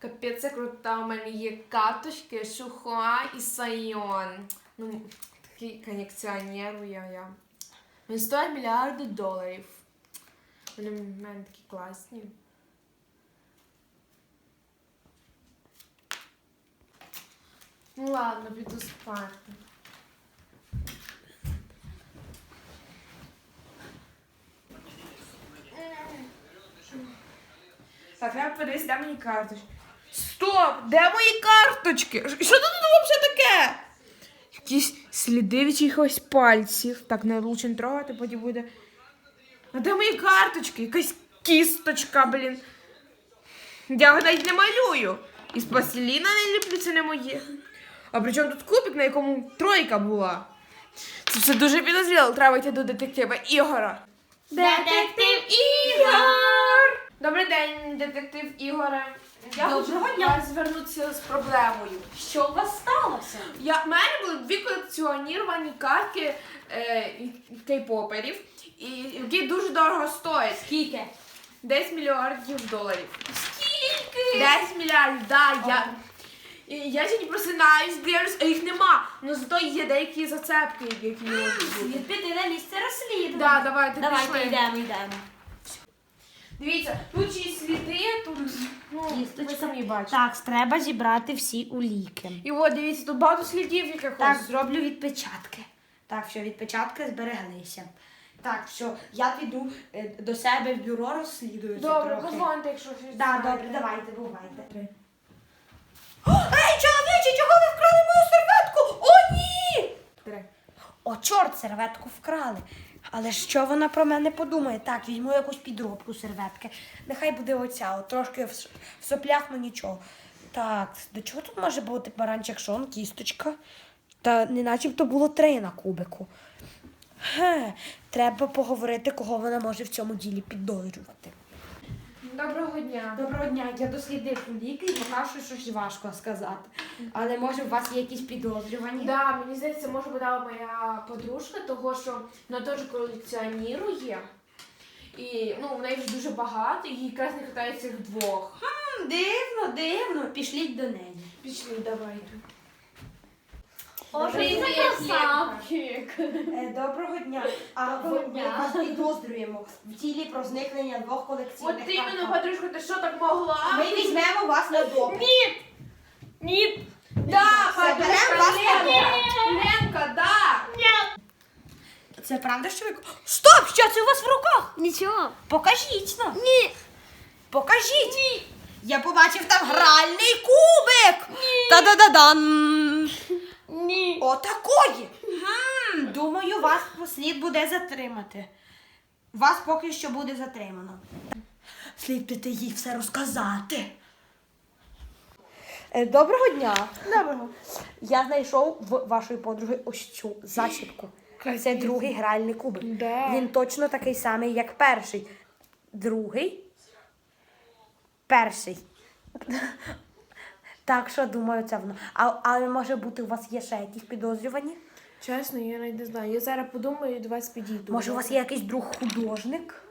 Капець, це крута. У мене є карточки, Шухуа і Сайон. Ну, такий колекціонер я. я. Він стоїть мільярди доларів. Вони в мене такі класні. Ну ладно, піду спати. Так, треба подивитися, де мої карточки. Стоп! Де мої карточки? Що тут взагалі таке? Якісь сліди від чиїхось пальців. Так, не лучше не трогати, потім буде. А де мої карточки? Якась кісточка, блін. Я навіть не малюю. І з пластиліна не ліплю, це не моє. А при чому тут кубик, на якому тройка була? Це все дуже підозріло. Треба йти до детектива Ігора. Детектив Ігор! Добрий день, детектив Ігоре. Я Доброго хочу дня. вас звернутися з проблемою. Що у вас сталося? Я, в мене були дві колекціоніровані картки е, кей-поперів, і, які дуже дорого стоять. Скільки? 10 мільярдів доларів. Скільки? 10 мільярдів, да, я. І Я сьогодні просинаюсь, дивлюсь, а їх нема. Ну зато є деякі зацепки, які можуть бути. На місце розслідування. Да, давайте, Давайте пішли. йдемо, йдемо. Дивіться, тут чиї сліди, тут ну, ви Кісточка. самі бачите. Так, треба зібрати всі уліки. І от дивіться, тут багато слідів якихось. Так, зроблю відпечатки. Так, що відпечатки збереглися. Так, що я піду е, до себе в бюро розслідую. це Добре, трохи. позвоните, якщо щось. Да, знаєте. добре, давайте, бувайте. О, ей, чоловіче, чого ви вкрали мою серветку? О, ні! Три. О, чорт, серветку вкрали. Але що вона про мене подумає? Так, візьму якусь підробку серветки. Нехай буде оця, от трошки в, соплях, ну нічого. Так, до чого тут може бути баранчик шон, кісточка? Та не начебто було три на кубику. Ге, треба поговорити, кого вона може в цьому ділі підозрювати. Доброго дня. Доброго дня, я дослідив ліки і покажу, що щось важко сказати. Але може у вас є якісь підозрювання? Да, мені здається, може була моя подружка, того що вона теж колекціонірує. І ну, в неї вже дуже багато, і їй якраз не вистачає цих двох. Дивно, дивно. Пішліть до неї. Пішли, давайте. Е, Доброго дня. А Доброго ви- ми дня. вас підозрюємо в ділі про зникнення двох колекційних От іменно, карток. ти що так могла? Ми візьмемо вас на допит. Ні! Ні! Да, вас на Ленка! Ленка, да! Це правда, що ви... Стоп! Що це у вас в руках? Нічого. Покажіть нам. Ні. Покажіть. Ні. Я побачив там гральний кубик. Та-да-да-дан. Отакої. Хм, думаю, вас слід буде затримати. Вас поки що буде затримано. Слід піти їй все розказати. Е, Доброго дня. Доброго. Я знайшов в вашої подруги ось цю зачіпку. Це другий гральний кубик. Да. Він точно такий самий, як перший. Другий. Перший. Так що думаю, це воно. А, але може бути, у вас є ще якісь підозрювані? Чесно, я навіть не знаю. Я зараз подумаю і до вас підійду. Може, у вас є якийсь друг художник?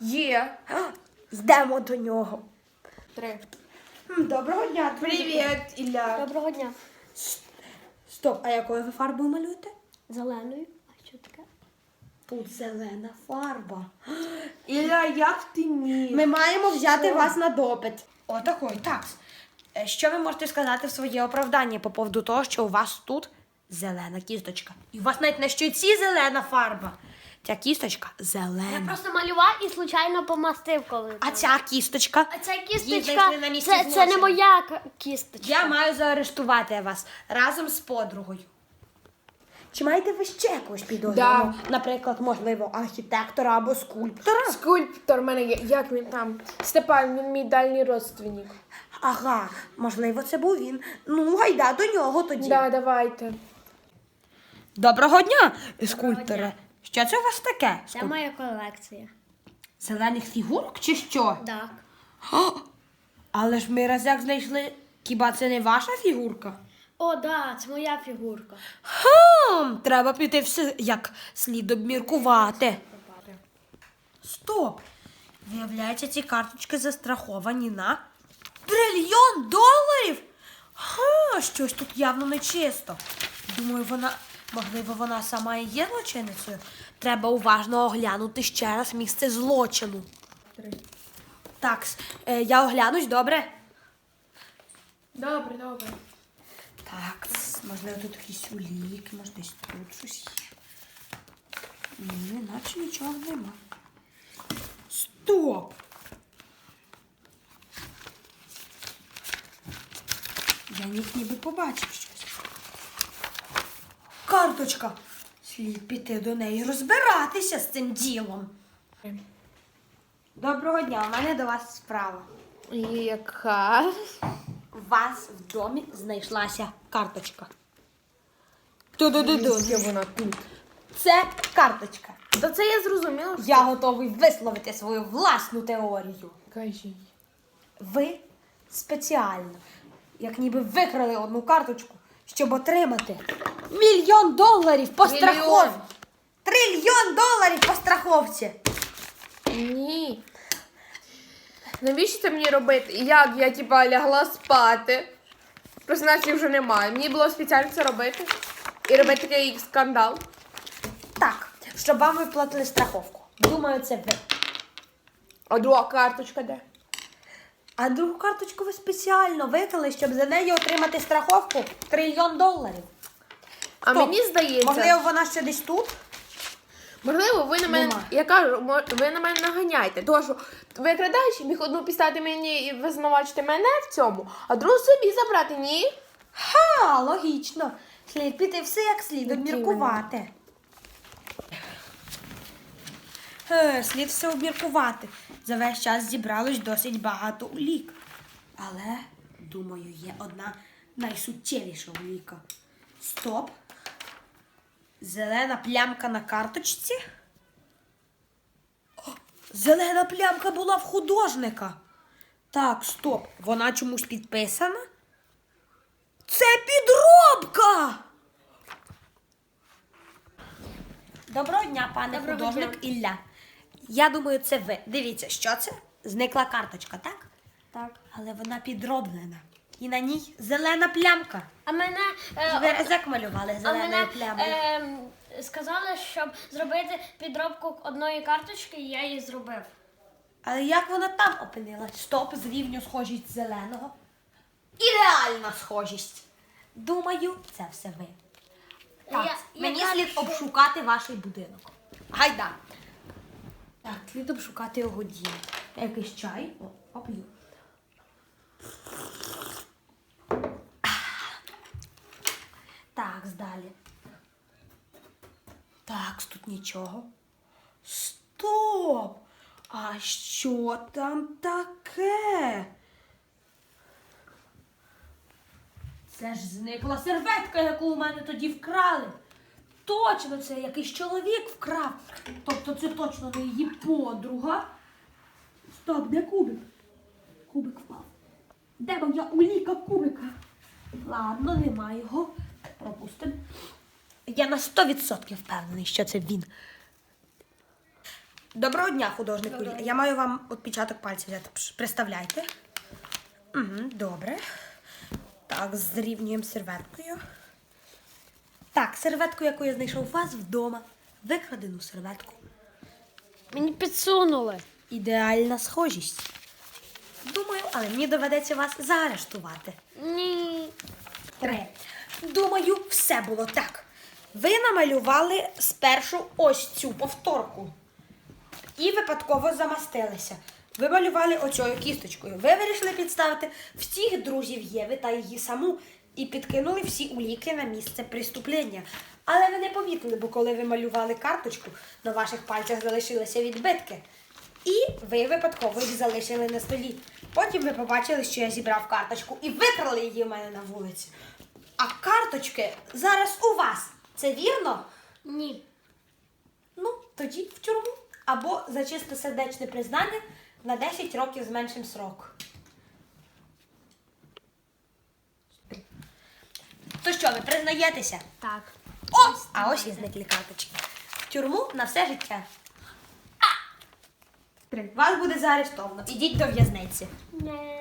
Є. Йдемо до нього. Три. Доброго дня. Привіт, Ілля. Доброго дня. Стоп, а якою ви фарбою малюєте? Зеленою. А що таке? Тут зелена фарба. Ілля, як ти міг? Ми маємо взяти вас на допит. Отакой, так. Е, Що ви можете сказати в своє оправдання по поводу того, що у вас тут зелена кісточка? І у вас навіть на щоці зелена фарба. Ця кісточка зелена. Я просто малював і случайно помастив коли. А ця кісточка. А ця кісточка, на місці це, це не моя кісточка. Я маю заарештувати вас разом з подругою. Чи маєте ви ще якогось підозрюваного? Наприклад, можливо, архітектора або скульптора? Скульптор в мене є. Як він там? Степан, він мій дальній родственник. Ага, можливо, це був він. Ну, гайда до нього тоді. Да, давайте. Доброго дня, скульпторе. Що це у вас таке? Це моя колекція. Зелених фігурок чи що? Так. Але ж ми разяк знайшли. Хіба це не ваша фігурка? О, да, це моя фігурка. Хм, треба піти все як слід обміркувати. Стоп! Виявляється, ці карточки застраховані на Трильйон доларів? Ха, щось тут явно нечисто. Думаю, вона, можливо, вона сама і є злочинницею. Треба уважно оглянути ще раз місце злочину. Так, е, я оглянусь, добре? Добре, добре. Так, можливо, тут якісь уліки, може десь тут щось є. Ні, наче нічого нема. Стоп! Я ніг ніби побачив щось. Карточка! Слід піти до неї розбиратися з цим ділом. Доброго дня, у мене до вас справа. Яка? У вас в домі знайшлася карточка. Ту-ду-ду-ду. Є вона тут. Це карточка. Та це я зрозуміла. що Я готовий висловити свою власну теорію. Кажіть. Ви спеціально, як ніби викрали одну карточку, щоб отримати мільйон доларів по Мільйон. страховці. Трильйон доларів по страховці. Ні. Навіщо це мені робити? Як я типа лягла спати? Призначення вже немає. Мені було спеціально це робити. І робити такий скандал. Так, щоб вам виплатили страховку. Думаю, це ви. А друга карточка де? А другу карточку ви спеціально викрали, щоб за неї отримати страховку трильйон доларів. А Стоп. мені здається, Можливо, вона ще десь тут? можливо, ви на мене. Нема. Я кажу, мо- ви на мене наганяєте. Тому що викрадаючи міг одну пістати мені і визнавачити мене в цьому, а другу собі забрати. Ні. Ха, логічно. Слід піти все як слід обміркувати. Е, слід все обміркувати. За весь час зібралось досить багато улік. Але, думаю, є одна найсуттєвіша уліка. Стоп. Зелена плямка на карточці. О, зелена плямка була в художника. Так, стоп. Вона чомусь підписана? Це підробка! Доброго дня, пане Доброго художник Ілля. Я думаю, це ви. Дивіться, що це? Зникла карточка, так? Так. Але вона підроблена. І на ній зелена плямка. А мене, е, Ви о- резак малювали а зеленою мене плямою. е, сказали, щоб зробити підробку одної карточки, і я її зробив. Але як вона там опинилась? Стоп, зрівню схожість зеленого. Ідеальна схожість. Думаю, це все ви. Так, Я- я мені кажу, слід що- обшукати ваш будинок. Гайда. Так, слід обшукати його дім. Якийсь чай. О, поп'ю. Так, далі. Так, тут нічого. Стоп! А що там таке? Це ж зникла серветка, яку у мене тоді вкрали. Точно, це якийсь чоловік вкрав. Тобто це точно не її подруга. Стоп, де кубик? Кубик впав. Де моя уліка кубика? Ладно, нема його. Пропустимо. Я на 100% впевнений, що це він. Доброго дня, художник. Юлія. Я маю вам відпечаток пальців взяти. Пш, Представляйте. Угу, добре. Так, зрівнюємо серветкою. Так, серветку, яку я знайшов у вас вдома. Викрадену серветку. Мені підсунули. Ідеальна схожість. Думаю, але мені доведеться вас заарештувати. Ні. Три. Думаю, все було так. Ви намалювали спершу ось цю повторку. І випадково замастилися. Ви малювали оцею кісточкою. Ви вирішили підставити всіх друзів Єви та її саму і підкинули всі уліки на місце преступлення. Але ви не помітили, бо коли ви малювали карточку, на ваших пальцях залишилися відбитки. І ви випадково їх залишили на столі. Потім ви побачили, що я зібрав карточку і викрали її в мене на вулиці. А карточки зараз у вас. Це вірно? Ні. Ну, тоді в тюрму. Або за чистосердечне признання на 10 років з меншим срок. То що, ви признаєтеся? Так. О! А ось і зниклі карточки. В тюрму на все життя. А! Вас буде заарештовано. Ідіть до в'язниці. Не.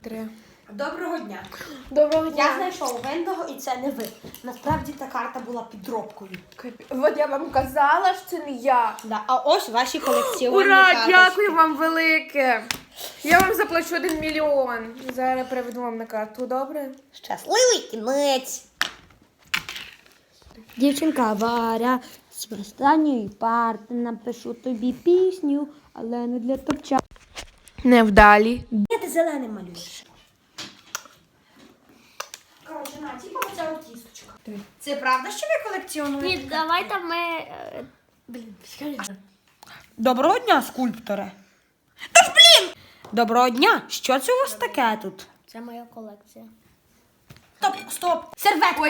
Три. Доброго дня. Доброго дня. Я знайшов винного і це не ви. Насправді та карта була підробкою. От я вам казала, що це не я. Да, а ось ваші колекціонні Ура, карточки. дякую вам велике. Я вам заплачу один мільйон. Зараз переведу вам на карту, добре? Щасливий кінець. Дівчинка Варя з останньої парти напишу тобі пісню, але не для топча. Невдалі. Де ти зеленим малюєш? Коротше, на, типу оця от кісточка. Це правда, що ви колекціонуєте? Ні, давайте ми. е, Блін, скажи. Доброго дня, скульпторе. Тож, блін! Доброго дня! Що це у вас таке тут? Це моя колекція. Стоп, стоп! Серветка!